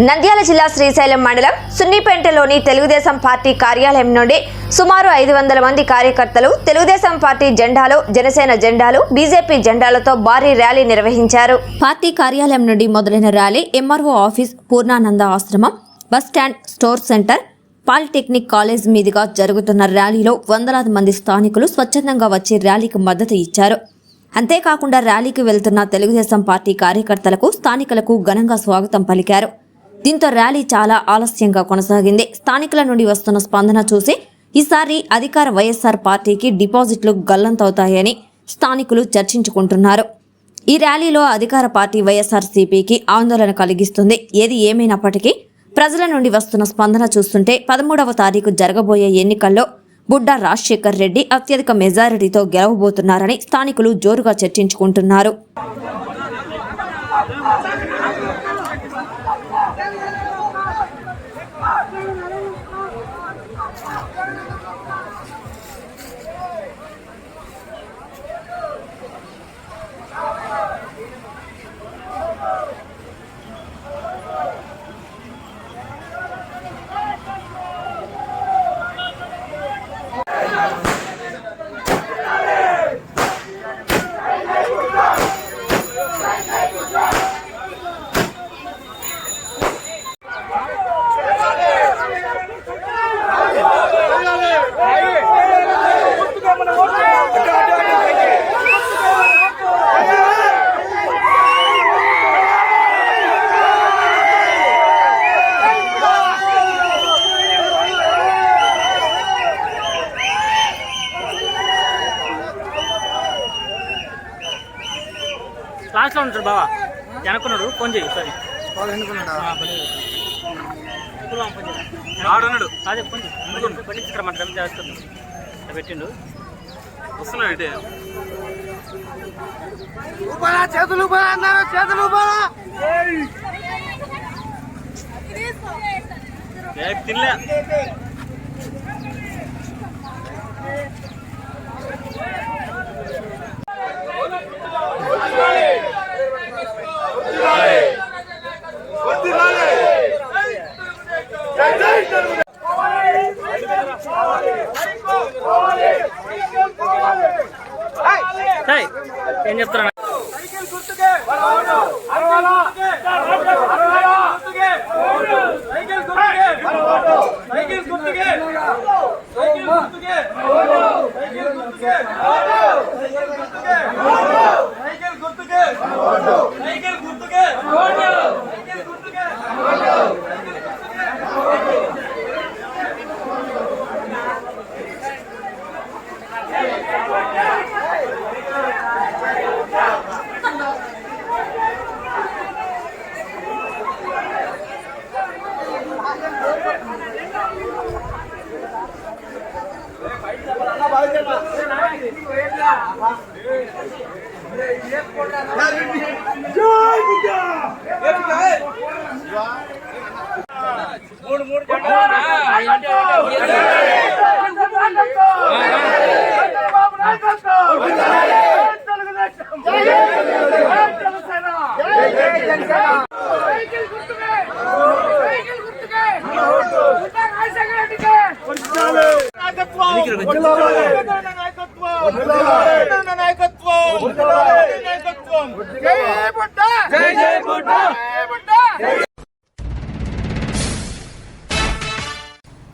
నంద్యాల జిల్లా శ్రీశైలం మండలం సున్నిపేంటలోని తెలుగుదేశం పార్టీ కార్యాలయం నుండి సుమారు ఐదు వందల మంది కార్యకర్తలు తెలుగుదేశం పార్టీ జెండాలు జనసేన జెండాలు బీజేపీ జెండాలతో భారీ ర్యాలీ నిర్వహించారు. పార్టీ కార్యాలయం నుండి మొదలైన ర్యాలీ ఎంఆర్ఓ ఆఫీస్ పూర్ణానంద ఆశ్రమం bus stand store centre polytechnic college మీదుగా జరుగుతున్న ర్యాలీలో వందలాది మంది స్థానికులు స్వచ్ఛందంగా వచ్చి ర్యాలీకి మద్దతు ఇచ్చారు. అంతేకాకుండా ర్యాలీకి వెళ్తున్న తెలుగుదేశం పార్టీ కార్యకర్తలకు స్థానికులకు ఘనంగా స్వాగతం పలికారు. దీంతో ర్యాలీ చాలా ఆలస్యంగా కొనసాగింది. స్థానికుల నుండి వస్తున్న స్పందన చూసి ఈసారి అధికార వైఎస్ఆర్ పార్టీకి డిపాజిట్లు గల్లంతవుతాయని స్థానికులు చర్చించుకుంటున్నారు. ఈ ర్యాలీలో అధికార పార్టీ వైఎస్ఆర్సీపీకి ఆందోళన కలిగిస్తుంది. ఏది ఏమైనప్పటికీ ప్రజల నుండి వస్తున్న స్పందన చూస్తుంటే పదమూడవ తారీఖు జరగబోయే ఎన్నికల్లో బుడ్డా రాజశేఖర్ రెడ్డి అత్యధిక మెజారిటీతో గెలవబోతున్నారని స్థానికులు జోరుగా చర్చించుకుంటున్నారు. లాస్ట్లో ఉంటాడు బావా? వెనక్కున్నాడు? ఫోన్ చేయి సరే ఆడన్నాడు. అదే ఫోన్ చేయి పెట్టిండు. వస్తున్నాడు ఇటే. చేతులు అన్నారు? చేతులు తినలే. ఏం చెప్తారా जय विद्या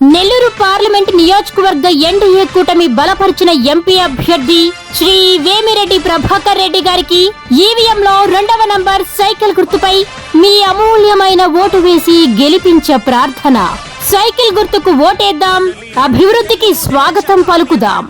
నెల్లూరు పార్లమెంట్ నియోజకవర్గ ఎన్డీఏ కూటమి బలపరిచిన ఎంపీ అభ్యర్థి శ్రీ వేమిరెడ్డి ప్రభాకర్ రెడ్డి గారికి ఈవీఎంలో రెండవ నంబర్ సైకిల్ గుర్తుపై మీ అమూల్యమైన ఓటు వేసి గెలిపించే ప్రార్థన. సైకిల్ గుర్తుకు ఓటేద్దాం. అభివృద్ధికి స్వాగతం పలుకుదాం.